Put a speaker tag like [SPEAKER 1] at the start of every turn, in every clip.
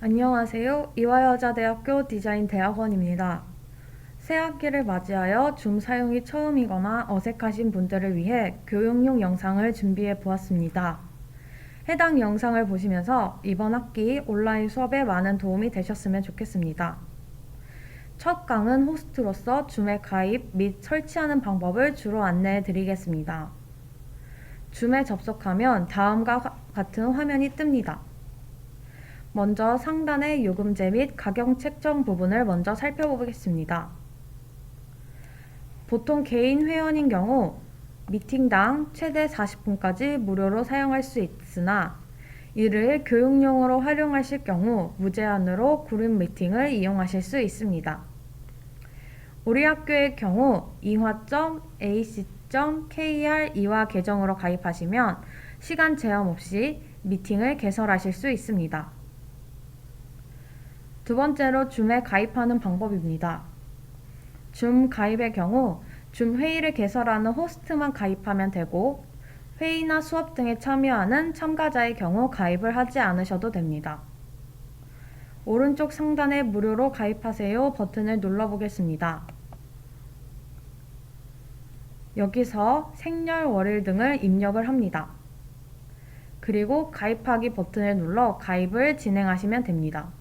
[SPEAKER 1] 안녕하세요. 이화여자대학교 디자인대학원입니다. 새 학기를 맞이하여 줌 사용이 처음이거나 어색하신 분들을 위해 교육용 영상을 준비해 보았습니다. 해당 영상을 보시면서 이번 학기 온라인 수업에 많은 도움이 되셨으면 좋겠습니다. 첫 강은 호스트로서 줌에 가입 및 설치하는 방법을 주로 안내해 드리겠습니다. 줌에 접속하면 다음과 같은 화면이 뜹니다. 먼저 상단의 요금제 및 가격 책정 부분을 먼저 살펴보겠습니다. 보통 개인 회원인 경우 미팅당 최대 40분까지 무료로 사용할 수 있으나 이를 교육용으로 활용하실 경우 무제한으로 그룹 미팅을 이용하실 수 있습니다. 우리 학교의 경우 이화.ac.kr 이화 계정으로 가입하시면 시간 제한 없이 미팅을 개설하실 수 있습니다. 두 번째로 줌에 가입하는 방법입니다. 줌 가입의 경우 줌 회의를 개설하는 호스트만 가입하면 되고 회의나 수업 등에 참여하는 참가자의 경우 가입을 하지 않으셔도 됩니다. 오른쪽 상단에 무료로 가입하세요 버튼을 눌러보겠습니다. 여기서 생렬, 월일 등을 입력을 합니다. 그리고 가입하기 버튼을 눌러 가입을 진행하시면 됩니다.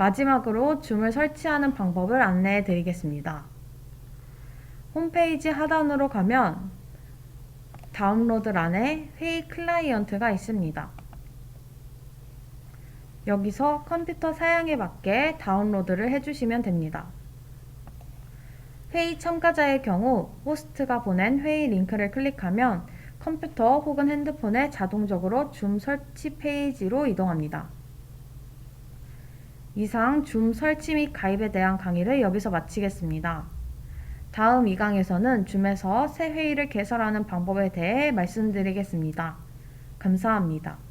[SPEAKER 1] 마지막으로 줌을 설치하는 방법을 안내해 드리겠습니다. 홈페이지 하단으로 가면 다운로드란에 회의 클라이언트가 있습니다. 여기서 컴퓨터 사양에 맞게 다운로드를 해주시면 됩니다. 회의 참가자의 경우 호스트가 보낸 회의 링크를 클릭하면 컴퓨터 혹은 핸드폰에 자동적으로 줌 설치 페이지로 이동합니다. 이상 줌 설치 및 가입에 대한 강의를 여기서 마치겠습니다. 다음 2강에서는 줌에서 새 회의를 개설하는 방법에 대해 말씀드리겠습니다. 감사합니다.